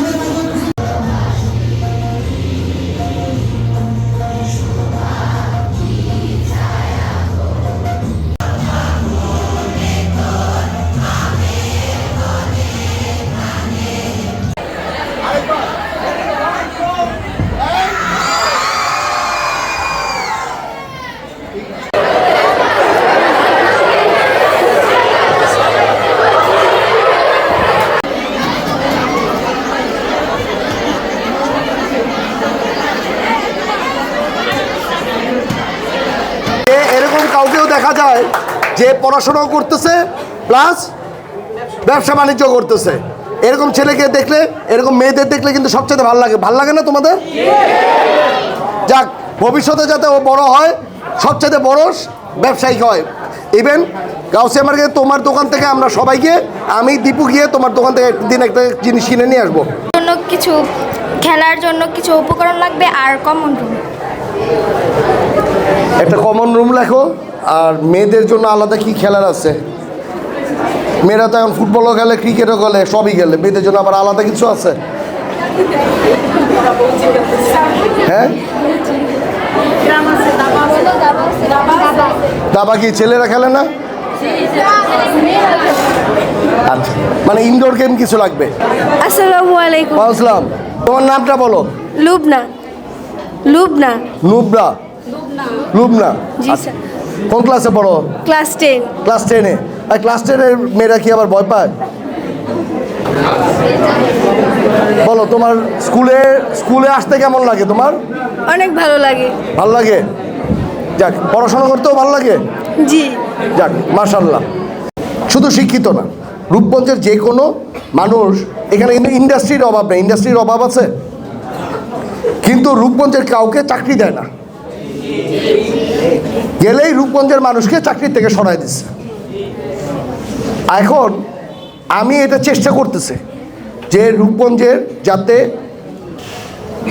আমাদের মতন দেখা যায় যে পড়াশোনাও করতেছে প্লাস ব্যবসা বাণিজ্য করতেছে। এরকম ছেলেকে দেখলে এরকম মেয়েদের দেখলে কিন্তু সবচেয়ে ভালো লাগে। ভালো লাগে না তোমাদের? যাক ভবিষ্যতে যাতে ও বড় হয় সবচেয়ে বড় ব্যবসায়িক হয়। ইভেন গাউসিয়া মার্কেটে তোমার দোকান থেকে আমরা সবাইকে আমি দীপু গিয়ে তোমার দোকান থেকে একদিন একটা জিনিস কিনে নিয়ে আসব। জন্য কিছু খেলার জন্য কিছু উপকরণ লাগবে আর কমন রুম একটা কমন রুম লেখো। আর মেয়েদের জন্য আলাদা কি খেলার আছে? মেয়েরা তো এখন ফুটবলও খেলে ক্রিকেটও খেলে সবই খেলে। মেয়েদের জন্য আবার আলাদা কিছু আছে? হ্যাঁ? দাবা কি ছেলেরা খেলে না? আচ্ছা মানে ইনডোর গেম কিছু লাগবে? আসসালামু আলাইকুম। আসলাম তোমার নামটা বলো। লুবনা। লুবনা। নুবরা লুবনা। জি আচ্ছা, স্যার। কোন ক্লাসে পড়ো? Class ten. ক্লাস টেনে। আর ক্লাস টেনের মেয়েরা কি আবার ভয় পায়? বলো তোমার স্কুলে স্কুলে আসতে কেমন লাগে তোমার? অনেক ভালো লাগে। ভালো লাগে? যাক পড়াশোনা করতেও ভালো লাগে? জি। যাক মার্শাল্লাহ শুধু শিক্ষিত না রূপগঞ্জের যে কোনো মানুষ এখানে কিন্তু ইন্ডাস্ট্রির অভাব নেই। ইন্ডাস্ট্রির অভাব আছে। কিন্তু রূপগঞ্জের কাউকে চাকরি দেয় না। গেলেই রূপগঞ্জের মানুষকে চাকরি থেকে সরাই দিচ্ছে এখন আমি এটা চেষ্টা করতেছে যে রূপগঞ্জের যাতে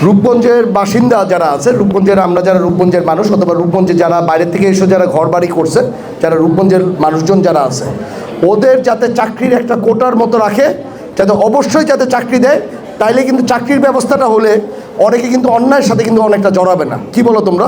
রূপগঞ্জের বাসিন্দা যারা আছে, রূপগঞ্জের আমরা যারা রূপগঞ্জের মানুষ অথবা রূপগঞ্জে যারা বাইরে থেকে এসে যারা ঘর বাড়ি করছে, যারা রূপগঞ্জের মানুষজন যারা আছে, ওদের যাতে চাকরির একটা কোটার মতো রাখে, যাতে অবশ্যই যাতে চাকরি দেয়, তাইলে কিন্তু চাকরির ব্যবস্থাটা হলে অনেকে কিন্তু অন্যায়ের সাথে কিন্তু অনেকটা জড়াবে না। কি বলো তোমরা?